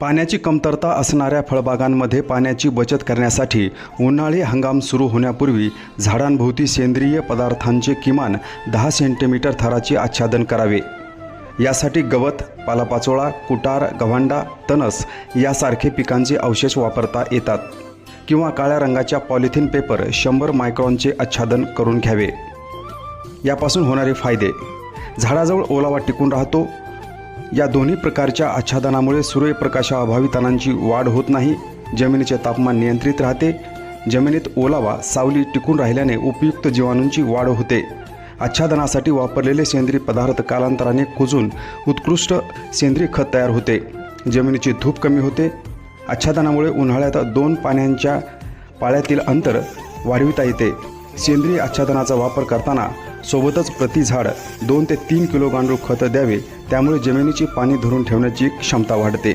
पाण्याची कमतरता असणाऱ्या फळबागांमध्ये पाण्याची बचत करण्यासाठी उन्हाळी हंगाम सुरू होण्यापूर्वी झाडांभोवती सेंद्रिय पदार्थांचे किमान दहा सेंटीमीटर थराचे आच्छादन करावे. यासाठी गवत पालापाचोळा कुटार गव्हांडा तणस यासारखे पिकांचे अवशेष वापरता येतात किंवा काळ्या रंगाच्या पॉलिथिन पेपर शंभर मायक्रॉनचे आच्छादन करून घ्यावे. यापासून होणारे फायदे. झाडाजवळ ओलावा टिकून राहतो या दोन्ही प्रकारच्या आच्छादनामुळे सूर्यप्रकाशाअभावी तणांची वाढ होत नाही जमिनीचे तापमान नियंत्रित राहते जमिनीत ओलावा सावली टिकून राहिल्याने उपयुक्त जीवाणूंची वाढ होते. आच्छादनासाठी वापरलेले सेंद्रिय पदार्थ कालांतराने कुजून उत्कृष्ट सेंद्रिय खत तयार होते. जमिनीची धूप कमी होते. आच्छादनामुळे उन्हाळ्यात दोन पाण्यांच्या पाळ्यातील अंतर वाढविता येते. सेंद्रिय आच्छादनाचा वापर करताना सोबतच प्रति झाड दोन ते तीन किलो गांडूळ खत द्यावे त्यामुळे जमिनीची पाणी धरून ठेवण्याची क्षमता वाढते.